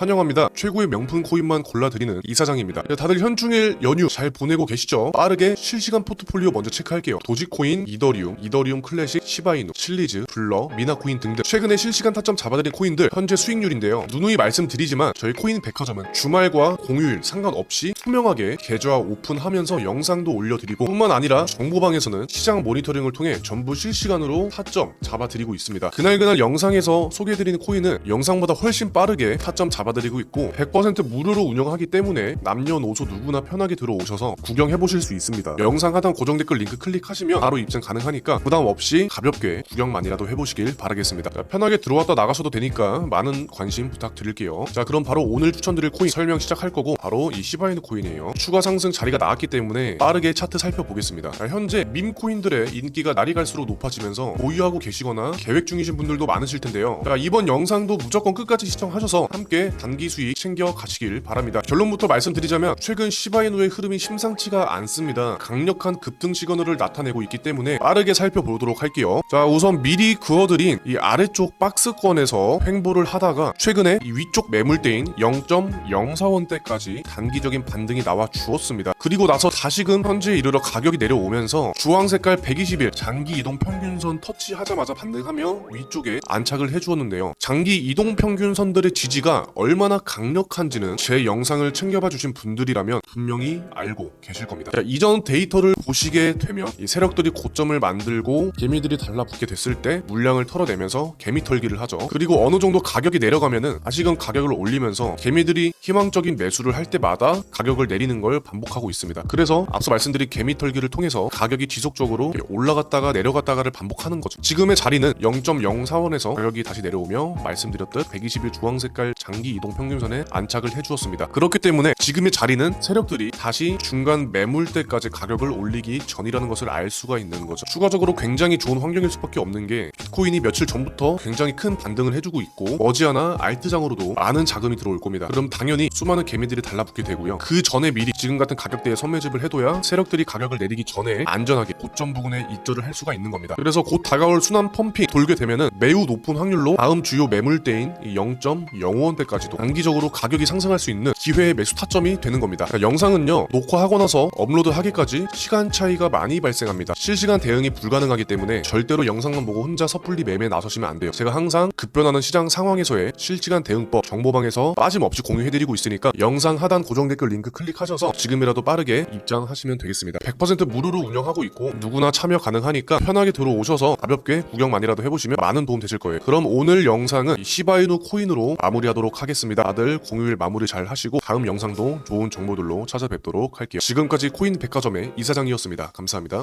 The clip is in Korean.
환영합니다. 최고의 명품 코인만 골라드리는 이사장입니다. 다들 현충일 연휴 잘 보내고 계시죠? 빠르게 실시간 포트폴리오 먼저 체크할게요. 도지코인, 이더리움, 이더리움 클래식, 시바이누, 실리즈, 블러, 미나코인 등등 최근에 실시간 타점 잡아드린 코인들 현재 수익률인데요. 누누이 말씀드리지만 저희 코인 백화점은 주말과 공휴일 상관없이 투명하게 계좌 오픈하면서 영상도 올려드리고 뿐만 아니라 정보방에서는 시장 모니터링을 통해 전부 실시간으로 타점 잡아드리고 있습니다. 그날그날 영상에서 소개해드리는 코인은 영상보다 훨씬 빠르게 타점 잡아 드리고 있고 100% 무료로 운영하기 때문에 남녀노소 누구나 편하게 들어오셔서 구경해보실 수 있습니다. 영상 하단 고정 댓글 링크 클릭하시면 바로 입장 가능하니까 부담 없이 가볍게 구경만이라도 해보시길 바라겠습니다. 자, 편하게 들어왔다 나가셔도 되니까 많은 관심 부탁드릴게요. 자 그럼 바로 오늘 추천드릴 코인 설명 시작할 거고 바로 이 시바이누 코인이에요. 추가 상승 자리가 나왔기 때문에 빠르게 차트 살펴보겠습니다. 자, 현재 밈 코인들의 인기가 날이 갈수록 높아지면서 보유하고 계시거나 계획 중이신 분들도 많으실 텐데요. 자 이번 영상도 무조건 끝까지 시청하셔서 함께 단기 수익 챙겨 가시길 바랍니다. 결론부터 말씀드리자면 최근 시바이누의 흐름이 심상치가 않습니다. 강력한 급등 시그널을 나타내고 있기 때문에 빠르게 살펴보도록 할게요. 자 우선 미리 그어드린 이 아래쪽 박스권에서 횡보를 하다가 최근에 이 위쪽 매물대인 0.04원대까지 단기적인 반등이 나와 주었습니다. 그리고 나서 다시금 현재에 이르러 가격이 내려오면서 주황 색깔 120일 장기 이동 평균선 터치하자마자 반등하며 위쪽에 안착을 해주었는데요. 장기 이동 평균선들의 지지가 얼마나 강력한지는 제 영상을 챙겨봐 주신 분들이라면 분명히 알고 계실 겁니다. 자, 이전 데이터를 보시게 되면 이 세력들이 고점을 만들고 개미들이 달라붙게 됐을 때 물량을 털어내면서 개미 털기를 하죠. 그리고 어느 정도 가격이 내려가면은 다시금 가격을 올리면서 개미들이 희망적인 매수를 할 때마다 가격을 내리는 걸 반복하고 있습니다. 그래서 앞서 말씀드린 개미 털기를 통해서 가격이 지속적으로 올라갔다가 내려갔다가를 반복하는 거죠. 지금의 자리는 0.04원에서 가격이 다시 내려오며 말씀드렸듯 120일 주황 색깔 장기 이동 평균선에 안착을 해주었습니다. 그렇기 때문에 지금의 자리는 세력들이 다시 중간 매물대까지 가격을 올리기 전이라는 것을 알 수가 있는 거죠. 추가적으로 굉장히 좋은 환경일 수밖에 없는 게 비트코인이 며칠 전부터 굉장히 큰 반등을 해주고 있고 머지않아 알트장으로도 많은 자금이 들어올 겁니다. 그럼 당연히 수많은 개미들이 달라붙게 되고요. 그 전에 미리 지금 같은 가격대에 선매집을 해둬야 세력들이 가격을 내리기 전에 안전하게 고점 부근에 입절을 할 수가 있는 겁니다. 그래서 곧 다가올 순환 펌핑 돌게 되면은 매우 높은 확률로 다음 주요 매물대인 0.05원 대까지도 단기적으로 가격이 상승할 수 있는 기회의 매수 타점이 되는 겁니다. 그러니까 영상은요 녹화하고 나서 업로드하기까지 시간 차이가 많이 발생합니다. 실시간 대응이 불가능하기 때문에 절대로 영상만 보고 혼자 섣불리 매매에 나서시면 안 돼요. 제가 항상 급변하는 시장 상황에서의 실시간 대응법 정보방에서 빠짐없이 공유해드리고 있으니까 영상 하단 고정 댓글 링크 클릭하셔서 지금이라도 빠르게 입장하시면 되겠습니다. 100% 무료로 운영하고 있고 누구나 참여 가능하니까 편하게 들어오셔서 가볍게 구경만이라도 해보시면 많은 도움 되실 거예요. 그럼 오늘 영상은 이 시바이누 코인으로 마무리 하도록 하겠습니다. 다들 공휴일 마무리 잘 하시고 다음 영상도 좋은 정보들로 찾아뵙도록 할게요. 지금까지 코인 백화점의 이사장이었습니다. 감사합니다.